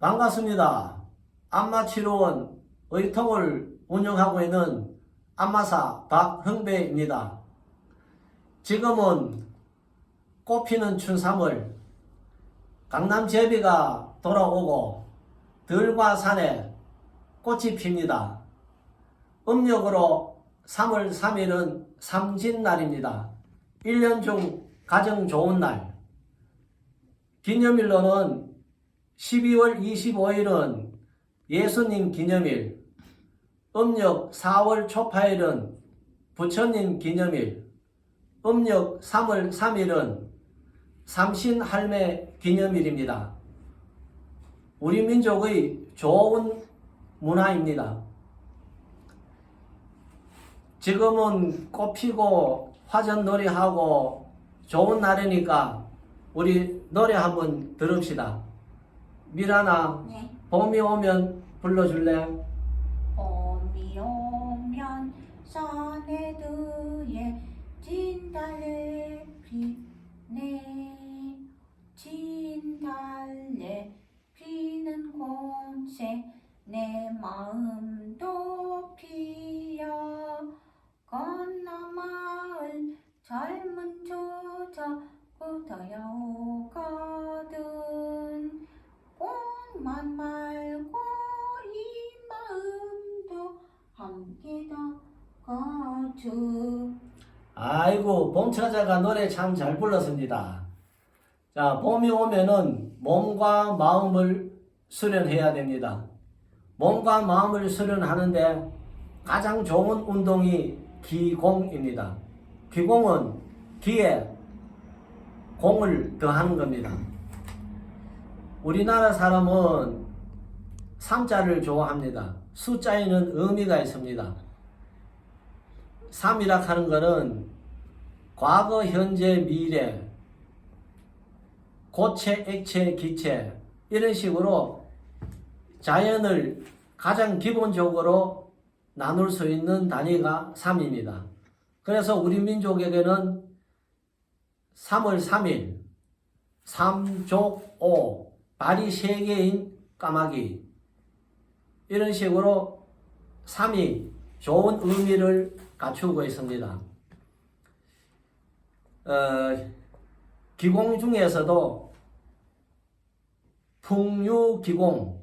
반갑습니다. 안마치료원 의통을 운영하고 있는 안마사 박흥배입니다. 지금은 꽃피는 춘삼월 강남 제비가 돌아오고 들과 산에 꽃이 핍니다. 음력으로 3월 3일은 삼진날입니다. 1년 중 가장 좋은 날. 기념일로는 12월 25일은 예수님 기념일, 음력 4월 초파일은 부처님 기념일, 음력 3월 3일은 삼신 할매 기념일입니다. 우리 민족의 좋은 문화입니다. 지금은 꽃 피고 화전 놀이하고 좋은 날이니까 우리 노래 한번 들읍시다. 미라나 네. 봄이 오면 불러줄래? 봄이 오면 산에 들에 진달래 피네 진달래 피는 곳에 내 마음도 피어 건너 마을 젊은 저자 고더여오거든 꽃만 말고 이 마음도 함께 더 아이고 봄처자가 노래 참 잘 불렀습니다. 자 봄이 오면은 몸과 마음을 수련해야 됩니다. 몸과 마음을 수련하는데 가장 좋은 운동이 기공입니다. 기공은 기에 공을 더하는 겁니다. 우리나라 사람은 삼자를 좋아합니다. 숫자에는 의미가 있습니다. 3이라 하는 것은 과거, 현재, 미래, 고체, 액체, 기체 이런 식으로 자연을 가장 기본적으로 나눌 수 있는 단위가 3입니다. 그래서 우리 민족에게는 3월 3일, 3족 5, 발이 3개인 까마귀 이런 식으로 3이 좋은 의미를 갖추고 있습니다. 어, 기공 중에서도 풍류기공을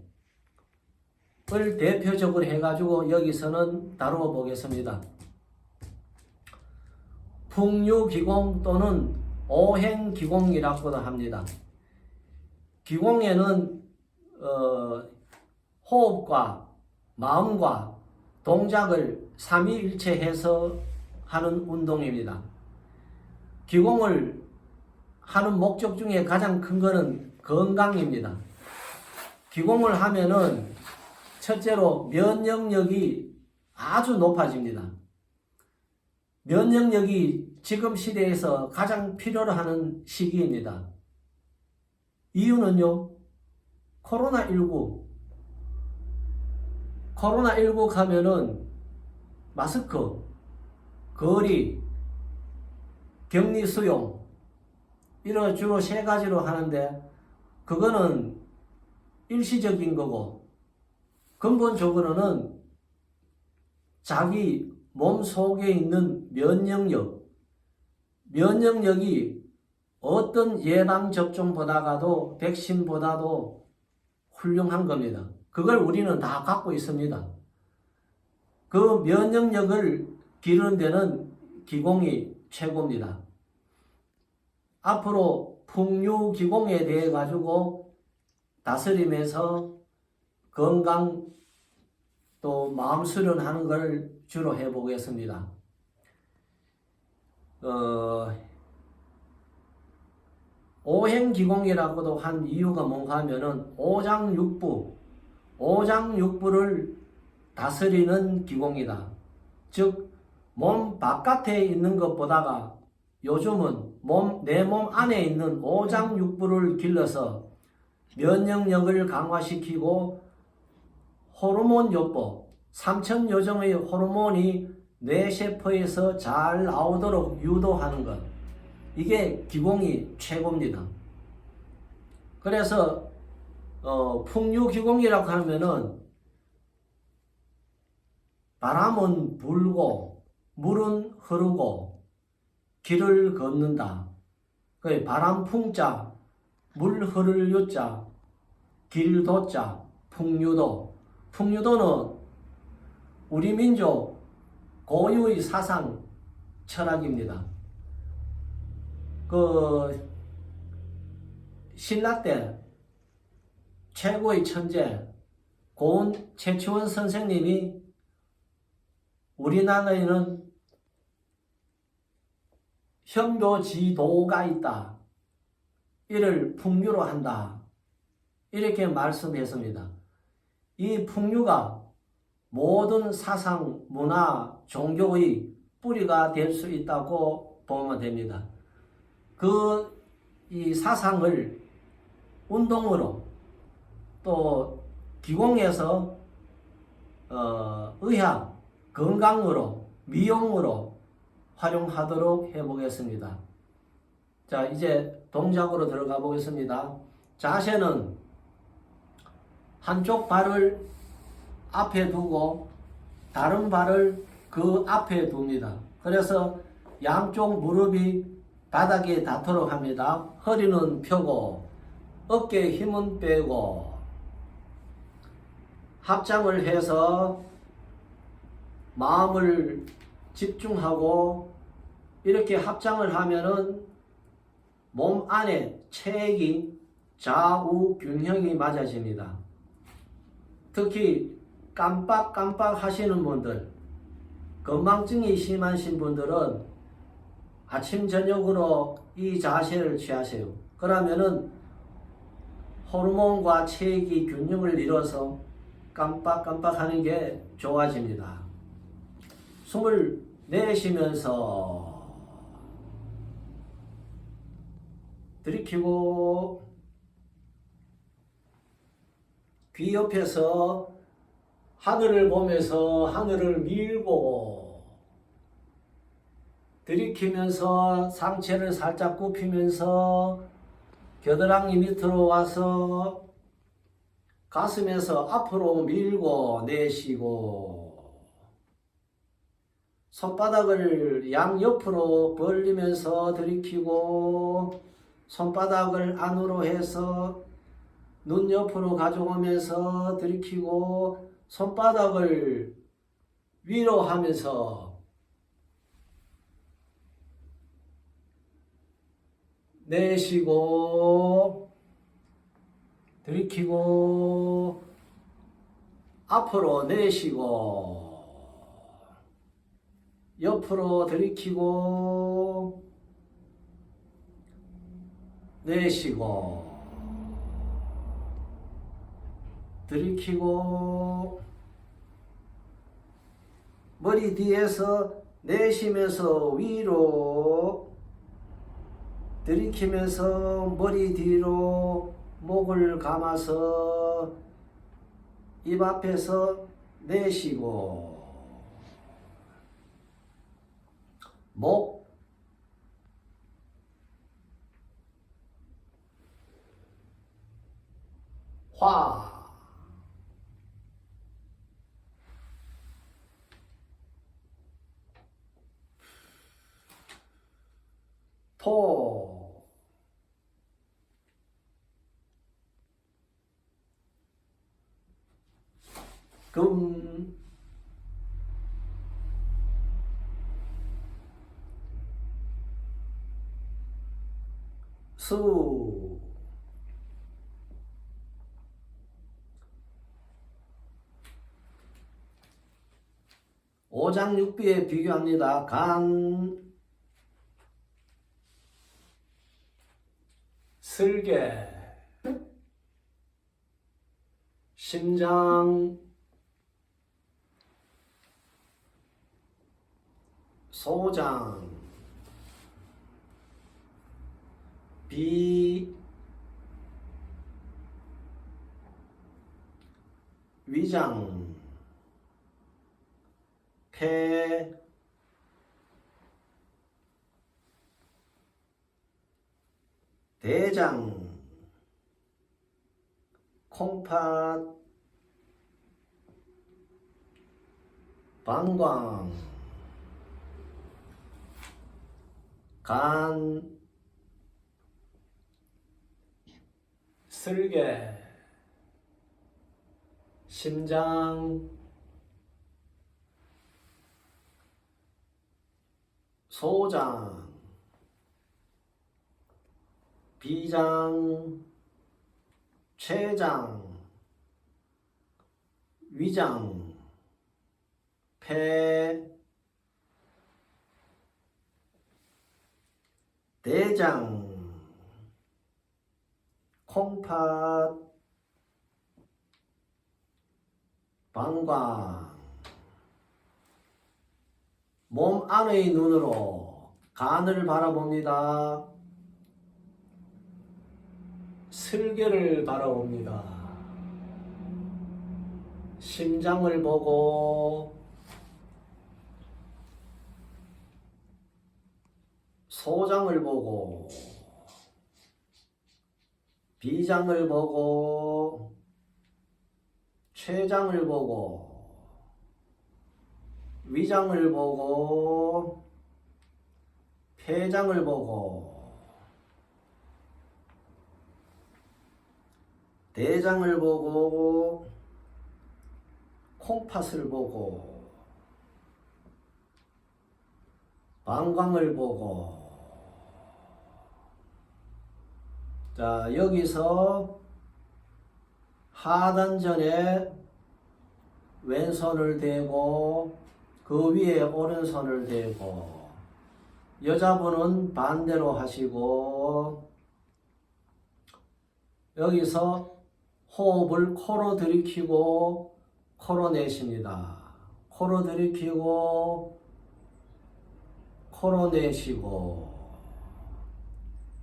대표적으로 해가지고 여기서는 다루어 보겠습니다. 풍류기공 또는 오행기공이라고도 합니다. 기공에는 어, 호흡과 마음과 동작을 삼위일체해서 하는 운동입니다. 기공을 하는 목적 중에 가장 큰 것은 건강입니다. 기공을 하면은 첫째로 면역력이 아주 높아집니다. 면역력이 지금 시대에서 가장 필요로 하는 시기입니다. 이유는요, 코로나19. 코로나19 가면은 마스크, 거리, 격리 수용, 이런 주로 세 가지로 하는데, 그거는 일시적인 거고, 근본적으로는 자기 몸 속에 있는 면역력, 면역력이 어떤 예방접종보다가도 백신보다도 훌륭한 겁니다. 그걸 우리는 다 갖고 있습니다. 그 면역력을 기르는 데는 기공이 최고입니다. 앞으로 풍류기공에 대해 가지고 다스림에서 건강 또 마음 수련하는 걸 주로 해보겠습니다. 어, 오행기공이라고도 한 이유가 뭔가 하면은 오장육부, 오장육부를 다스리는 기공이다. 즉, 몸 바깥에 있는 것보다가 요즘은 몸, 내 몸 안에 있는 오장육부를 길러서 면역력을 강화시키고 호르몬 요법, 삼천 요정의 호르몬이 뇌세포에서 잘 나오도록 유도하는 것. 이게 기공이 최고입니다. 그래서 어, 풍류기공이라고 하면은 바람은 불고 물은 흐르고 길을 걷는다. 그 바람 풍자, 물 흐를 유자, 길 도자, 풍류도. 풍류도는 우리 민족 고유의 사상 철학입니다. 그 신라 때 최고의 천재 고은 최치원 선생님이 우리나라에는 현묘지도가 있다. 이를 풍류로 한다. 이렇게 말씀했습니다. 이 풍류가 모든 사상, 문화, 종교의 뿌리가 될 수 있다고 보면 됩니다. 그 이 사상을 운동으로 또 기공에서 어, 의학, 건강으로, 미용으로 활용하도록 해보겠습니다. 자, 이제 동작으로 들어가 보겠습니다. 자세는 한쪽 발을 앞에 두고 다른 발을 그 앞에 둡니다. 그래서 양쪽 무릎이 바닥에 닿도록 합니다. 허리는 펴고 어깨에 힘은 빼고 합장을 해서 마음을 집중하고 이렇게 합장을 하면은 몸 안에 체액이 좌우 균형이 맞아집니다. 특히 깜빡깜빡 하시는 분들, 건망증이 심하신 분들은 아침, 저녁으로 이 자세를 취하세요. 그러면은 호르몬과 체액이 균형을 이뤄서 깜빡깜빡 하는 게 좋아집니다. 숨을 내쉬면서 들이키고 귀 옆에서 하늘을 보면서 하늘을 밀고 들이키면서 상체를 살짝 굽히면서 겨드랑이 밑으로 와서 가슴에서 앞으로 밀고 내쉬고 손바닥을 양옆으로 벌리면서 들이키고 손바닥을 안으로 해서 눈 옆으로 가져오면서 들이키고 손바닥을 위로 하면서 내쉬고 들이키고 앞으로 내쉬고 옆으로 들이키고 내쉬고 들이키고 머리 뒤에서 내쉬면서 위로 들이키면서 머리 뒤로 목을 감아서 입 앞에서 내쉬고 목. 화, 토, 금, 수, 오장육비에 비교합니다. 간, 슬개, 심장, 소장, 비, 위장, 폐, 대장, 콩팥. 방광 간 슬개 심장 소장 비장 췌장 위장 폐 대장 콩팥 방광 몸 안의 눈으로 간을 바라봅니다. 슬개를 바라봅니다. 심장을 보고 소장을 보고 비장을 보고 췌장을 보고 위장을 보고 폐장을 보고 대장을 보고 콩팥을 보고 방광을 보고 자 여기서 하단전에 왼손을 대고 그 위에 오른손을 대고 여자분은 반대로 하시고 여기서 호흡을 코로 들이키고 코로 내쉽니다. 코로 들이키고 코로 내쉬고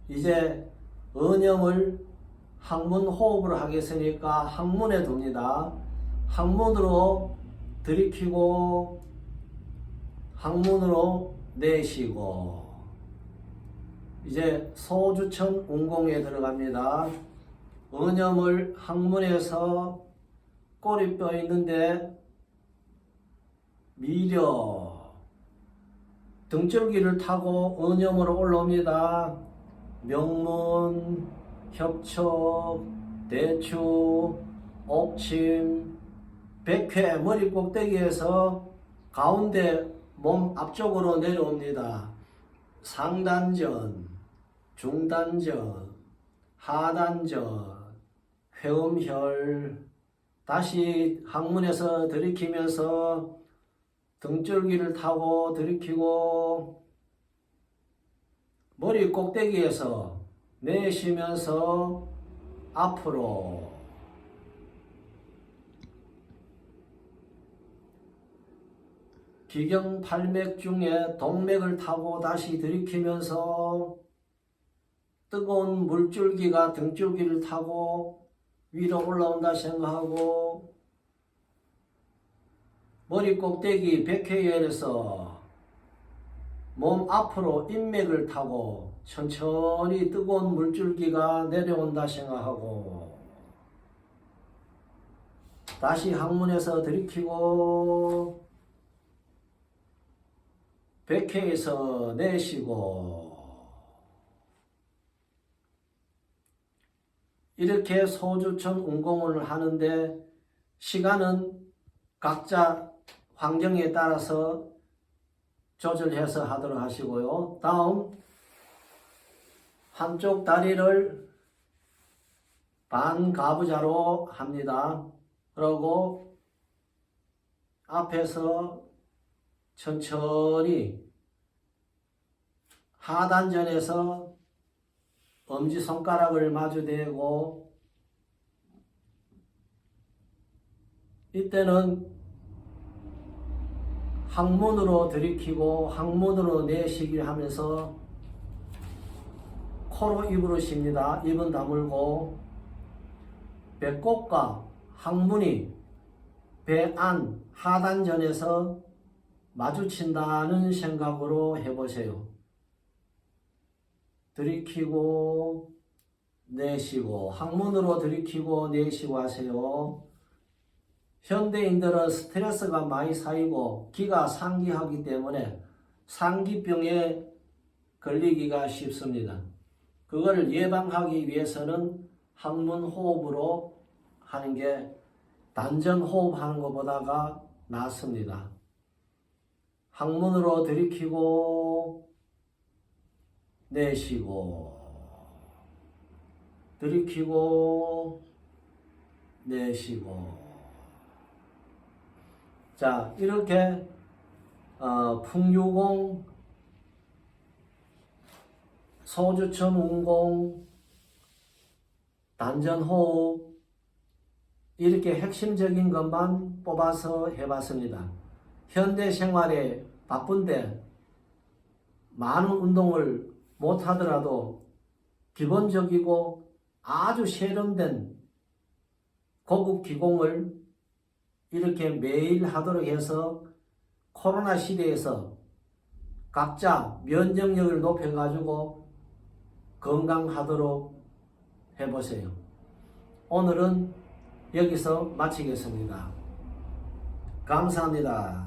이제 언염을 항문 호흡을 하겠으니까 항문에 둡니다. 항문으로 들이키고 항문으로 내쉬고 이제 소주천 운공에 들어갑니다. 언염을 항문에서 꼬리뼈 있는데 미려 등줄기를 타고 언염으로 올라옵니다. 명문, 협촉, 대추, 옥침, 백회 머리 꼭대기에서 가운데 몸 앞쪽으로 내려옵니다. 상단전, 중단전, 하단전, 회음혈, 다시 항문에서 들이키면서 등줄기를 타고 들이키고 머리 꼭대기에서 내쉬면서 앞으로. 기경팔맥 중에 동맥을 타고 다시 들이키면서 뜨거운 물줄기가 등줄기를 타고 위로 올라온다 생각하고 머리 꼭대기 백회열에서 몸 앞으로 인맥을 타고 천천히 뜨거운 물줄기가 내려온다 생각하고 다시 항문에서 들이키고 백회에서 내쉬고 이렇게 소주천 운공을 하는데 시간은 각자 환경에 따라서 조절해서 하도록 하시고요. 다음 한쪽 다리를 반가부자로 합니다. 그리고 앞에서 천천히 하단전에서 엄지손가락을 마주대고 이때는 항문으로 들이키고 항문으로 내쉬기를 하면서 코로 입으로 쉽니다. 입은 다물고 배꼽과 항문이 배 안 하단전에서 마주친다는 생각으로 해보세요. 들이키고 내쉬고 항문으로 들이키고 내쉬고 하세요. 현대인들은 스트레스가 많이 쌓이고 기가 상기하기 때문에 상기병에 걸리기가 쉽습니다. 그거를 예방하기 위해서는 항문 호흡으로 하는 게 단전 호흡하는 것보다가 낫습니다. 항문으로 들이키고 내쉬고 들이키고 내쉬고 자 이렇게 어, 풍유공 소주천 운공 단전호흡 이렇게 핵심적인 것만 뽑아서 해봤습니다. 현대 생활에 바쁜데 많은 운동을 못 하더라도 기본적이고 아주 세련된 고급 기공을 이렇게 매일 하도록 해서 코로나 시대에서 각자 면역력을 높여가지고 건강하도록 해보세요. 오늘은 여기서 마치겠습니다. 감사합니다.